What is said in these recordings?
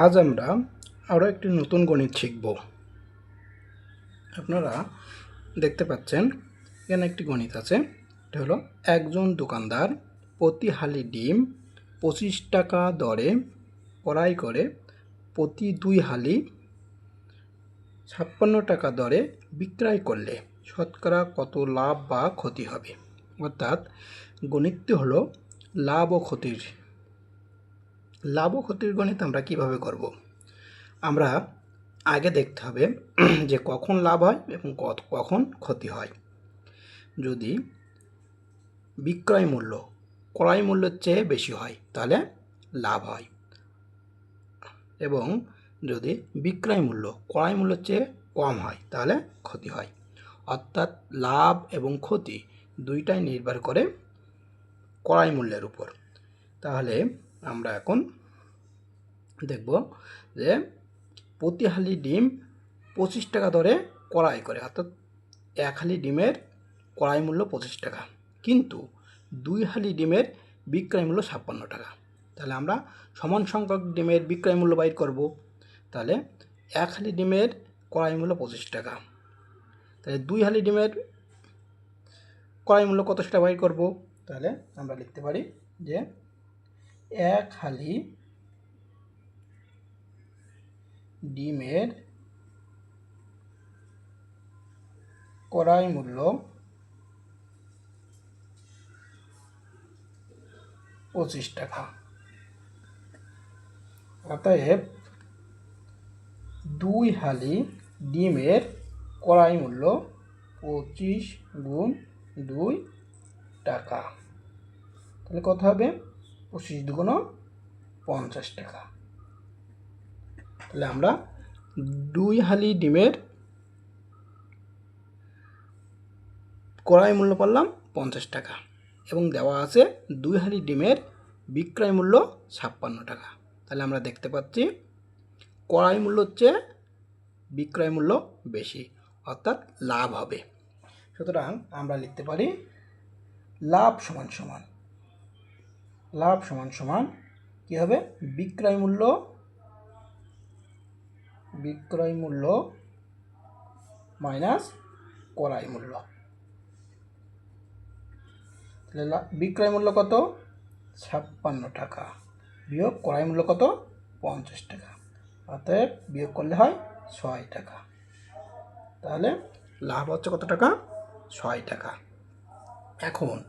আজ আমরা আরও একটি নতুন গণিত শিখব। আপনারা দেখতে পাচ্ছেন, এখানে একটি গণিত আছে। এটা হলো একজন দোকানদার প্রতি হালি ডিম পঁচিশ টাকা দরে ক্রয় করে, প্রতি দুই হালি ছাপ্পান্ন টাকা দরে বিক্রয় করলে শতকরা কত লাভ বা ক্ষতি হবে। অর্থাৎ গণিতটি হলো লাভ ও ক্ষতির লাভ ও ক্ষতির গণিত আমরা কীভাবে করব? আমরা আগে দেখতে হবে যে কখন লাভ হয় এবং কখন ক্ষতি হয়। যদি বিক্রয় মূল্য ক্রয় মূল্যের চেয়ে বেশি হয়, তাহলে লাভ হয়। এবং যদি বিক্রয় মূল্য ক্রয় মূল্যের চেয়ে কম হয়, তাহলে ক্ষতি হয়। অর্থাৎ লাভ এবং ক্ষতি দুইটাই নির্ভর করে ক্রয় মূল্যের উপর। তাহলে আমরা এখন দেখব যে প্রতি হালি ডিম পঁচিশ টাকা দরে কড়াই করে, অর্থাৎ এক হালি ডিমের কড়াই মূল্য পঁচিশ টাকা, কিন্তু দুই হালি ডিমের বিক্রয় মূল্য ছাপ্পান্ন টাকা। তাহলে আমরা সমান সংখ্যক ডিমের বিক্রয় মূল্য বাইর করব। তাহলে এক হালি ডিমের কড়াই মূল্য পঁচিশ টাকা, তাহলে দুই হালি ডিমের কড়াই মূল্য কত সেটা বাইর করব? তাহলে আমরা লিখতে পারি যে এক হালি ডিমের ক্রয় মূল্য পঁচিশ টাকা। অতএব দুই হালি ডিমের ক্রয় মূল্য পঁচিশ গুণ দুই টাকা। তাহলে কত হবে? পঁচিশ দুগুণ পঞ্চাশ টাকা। তাহলে আমরা দুই হালি ডিমের ক্রয় মূল্য পারলাম পঞ্চাশ টাকা এবং দেওয়া আছে দুই হালি ডিমের বিক্রয় মূল্য ছাপ্পান্ন টাকা। তাহলে আমরা দেখতে পাচ্ছি ক্রয় মূল্য হচ্ছে বিক্রয় মূল্য বেশি, অর্থাৎ লাভ হবে। সুতরাং আমরা লিখতে পারি লাভ সমান সমান লাভ সমান সমান কী হবে? বিক্রয় মূল্য বিক্রয় মূল্য মাইনাস ক্রয় মূল্য। তাহলে বিক্রয় মূল্য কত? ছাপ্পান্ন টাকা। বিয়োগ ক্রয় মূল্য কত? পঞ্চাশ টাকা। অতএব বিয়োগ করলে হয় ছয় টাকা। তাহলে লাভ হচ্ছে কত টাকা? ছয় টাকা। এখন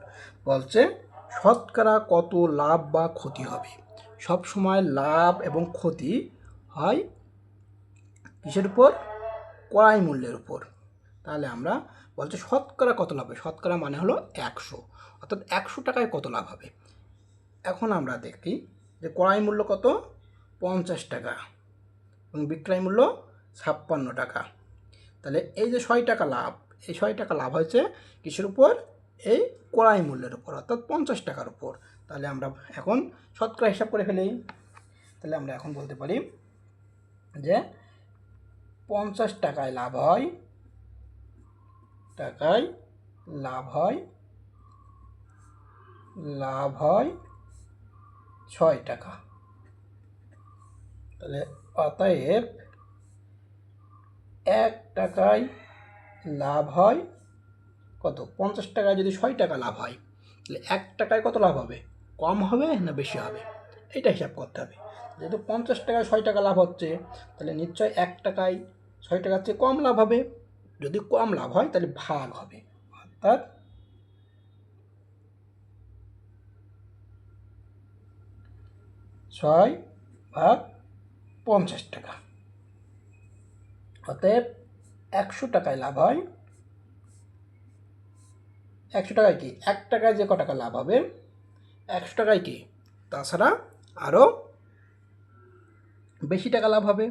বলছে শতকরা কত লাভ বা ক্ষতি হবে? সব সময় লাভ এবং ক্ষতি হয় কিসের উপর? ক্রয় মূল্যের উপর। তাহলে আমরা বলছে শতকরা কত লাভ হবে? শতকরা মানে হলো একশো। অর্থাৎ একশো টাকায় কত লাভ হবে? এখন আমরা দেখি যে ক্রয় মূল্য কত? পঞ্চাশ টাকা এবং বিক্রয় মূল্য ছাপ্পান্ন টাকা। তাহলে এই যে ছয় টাকা লাভ, এই ছয় টাকা লাভ হয়েছে কিসের উপর? এই ক্রয় মূল্যের উপর, অর্থাৎ পঞ্চাশ টাকার উপর। তাহলে আমরা এখন শতকরা হিসাব করে ফেলি। তাহলে আমরা এখন বলতে পারি যে পঞ্চাশ টাকায় লাভ হয়, টাকায় লাভ হয় লাভ হয় ছয় টাকা। তাহলে অতএব এক টাকায় লাভ হয় কত? পঞ্চাশ টাকায় যদি ছয় টাকা লাভ হয়, তাহলে এক টাকায় কত লাভ হবে? কম হবে না বেশি হবে? এটা হিসাব করতে হবে। যেহেতু পঞ্চাশ টাকায় ছয় টাকা লাভ হচ্ছে, তাহলে নিশ্চয় এক টাকায় ছয় টাকার চেয়ে কম লাভ হবে। যদি কম লাভ হয়, তাহলে ভাগ হবে। অর্থাৎ ছয় ভাগ পঞ্চাশ টাকা। অতএব একশো টাকায় লাভ হয় একশো টাকায় কি? এক টাকায় যে ক টাকা লাভ হবে? একশো টাকায় কি? তাছাড়া আরও বেশি টাকা লাভ হবে।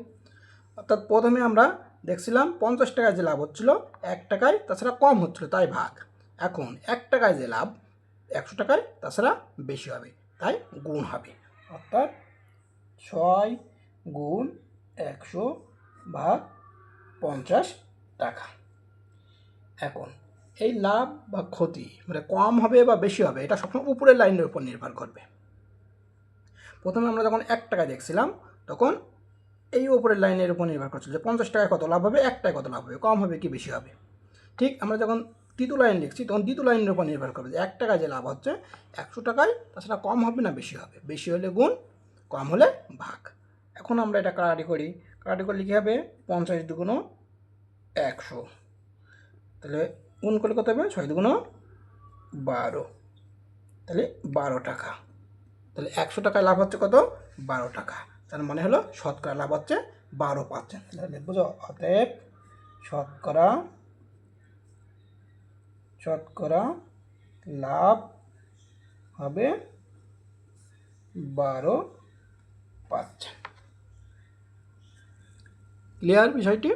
অর্থাৎ প্রথমে আমরা দেখছিলাম পঞ্চাশ টাকায় যে লাভ হচ্ছিল, এক টাকায় তাছাড়া কম হচ্ছিল, তাই ভাগ। এখন এক টাকায় যে লাভ, একশো টাকায় তাছাড়া বেশি হবে, তাই গুণ হবে। অর্থাৎ ছয় গুণ একশো ভাগ পঞ্চাশ টাকা। এখন এই লাভ বা ক্ষতি মানে কম হবে বা বেশি হবে, এটা সবসময় উপরের লাইনের উপর নির্ভর করবে। প্রথমে আমরা যখন এক টাকা দেখছিলাম, তখন এই উপরের লাইনের উপর নির্ভর করছে যে পঞ্চাশ টাকায় কত লাভ হবে, এক টাকায় কত লাভ হবে, কম হবে কি বেশি হবে। ঠিক আমরা যখন তৃতীয় লাইন লিখছি তখন দ্বিতীয় লাইনের উপর নির্ভর করবে যে এক টাকায় যে লাভ হচ্ছে, একশো টাকায় তাছাড়া কম হবে না বেশি হবে? বেশি হলে গুণ, কম হলে ভাগ। এখন আমরা এটা কাটাকাটি করি। কাটাকাটি করলে কী হবে? পঞ্চাশ দুগুণ একশো। তাহলে গুণ করলে কত হবে? ছয় দুগুণো বারো। তাহলে বারো টাকা। তাহলে একশো টাকায় লাভ হচ্ছে কত? বারো টাকা। তার মানে হলো শতকরা লাভ হচ্ছে বারো পার্সেন্ট তাহলে লিখব অতএব শতকরা শতকরা লাভ হবে বারো পার্সেন্ট ক্লিয়ার বিষয়টি?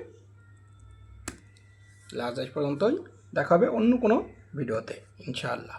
লাস্ট পর্যন্তই। দেখা হবে অন্য কোনো ভিডিওতে ইনশাআল্লাহ।